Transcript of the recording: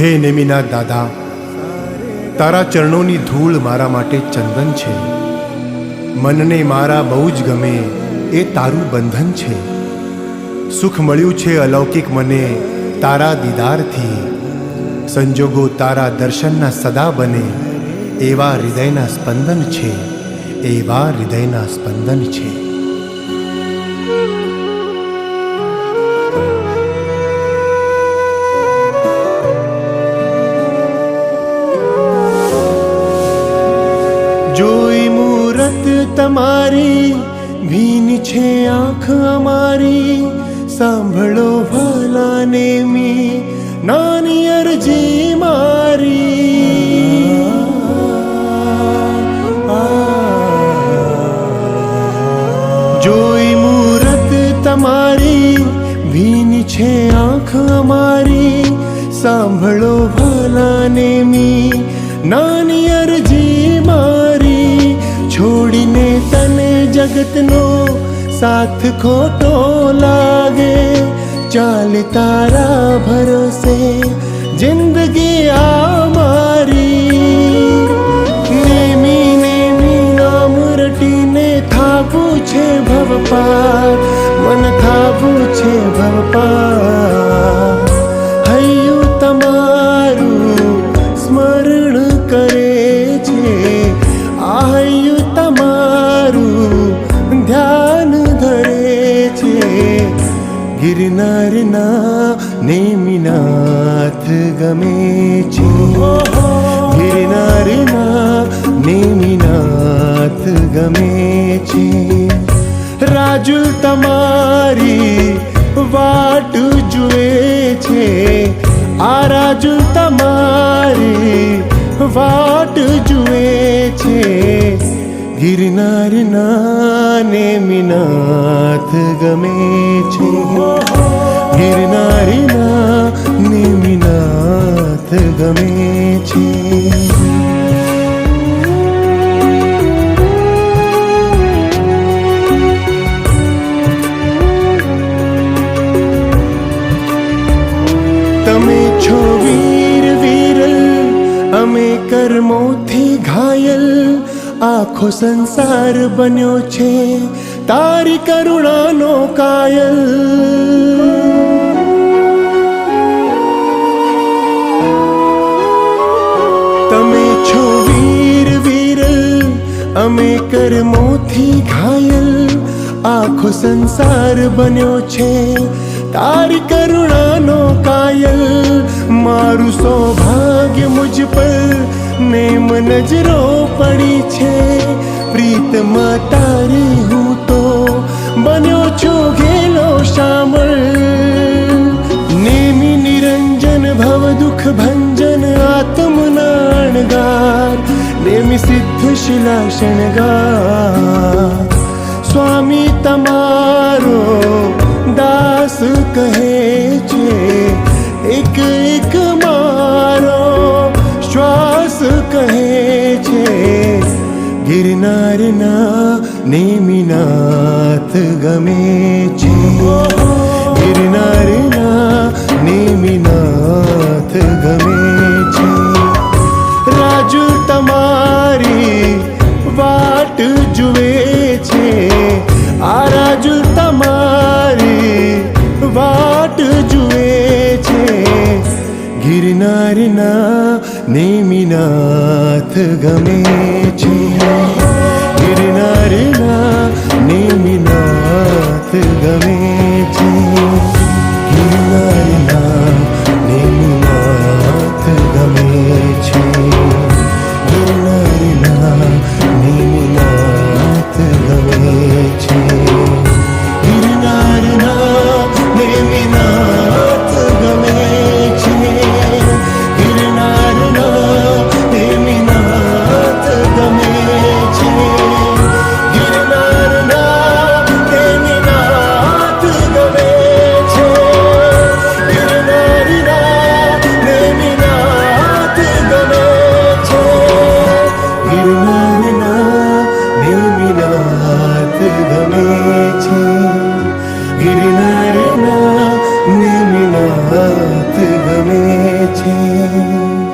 હે નેમિના દાદા, તારા ચરણોની ધૂળ મારા માટે ચંદન છે. મનને મારા બહુ જ ગમે એ તારું બંધન છે. સુખ મળ્યું છે અલૌકિક મને તારા દીદારથી. સંજોગો તારા દર્શનના સદા બને, એવા હૃદયના સ્પંદન છે, એવા હૃદયના સ્પંદન છે. તમારી, ભીન છે આંખ અમારી, સાંભળો ભલાને મી, નાની અરજી મારી. જોઈ મૂરત તમારી, ભીન છે આંખ અમારી, સાંભળો ભલાને મી જગતનો સાથ ખોટો લાગે. ચાલ તારા ભરોસે જિંદગી આ મારી. નેમી નેમી નામ રટીને થાપું છે ભવપાર. મન થાપું છે ભવપાર. હૈયું તમારું સ્મરણ કરે છે. આ હૈયું ગિરનારના નેમિનાથ ગમે છે ગિરનારના નેમિનાથ ગમે છે રાજુલ તમારી વાટ જુએ છે આ રાજુલ તમારી ગિરનારના નેમિનાથ ગમે છે. ગિરનારીના નેમિનાથ ગમે છે. તમે છો વીર, વિરલ, અમે કર્મોથી ઘાયલ. આખો સંસાર બન્યો છે. તારી કરુણાનો કાયલ. તમે છો વીર વીર. અમે કર્મોથી ઘાયલ. આખો સંસાર બન્યો છે. તારી કરુણાનો કાયલ. મારું સૌભાગ્ય મુજ પર નજરો પડી છે. પ્રીતમાં તારી હું તો બન્યો છું ઘેલો શામળ. નેમી નિરંજન, ભવ દુઃખ ભંજન આત્મનાણગાર નેમી સિદ્ધ શિલા શણગાર. સ્વામી તમારો દાસ કહે ગિરનારના નેમિનાથ ગમે છે ગિરનારના નેમિનાથ ગમે છે રાજુ તમારી વાટ જુએ છે આ રાજુ તમારી વાટ જુએ છે ગિરનારના નેમિનાથ ગમે છે you.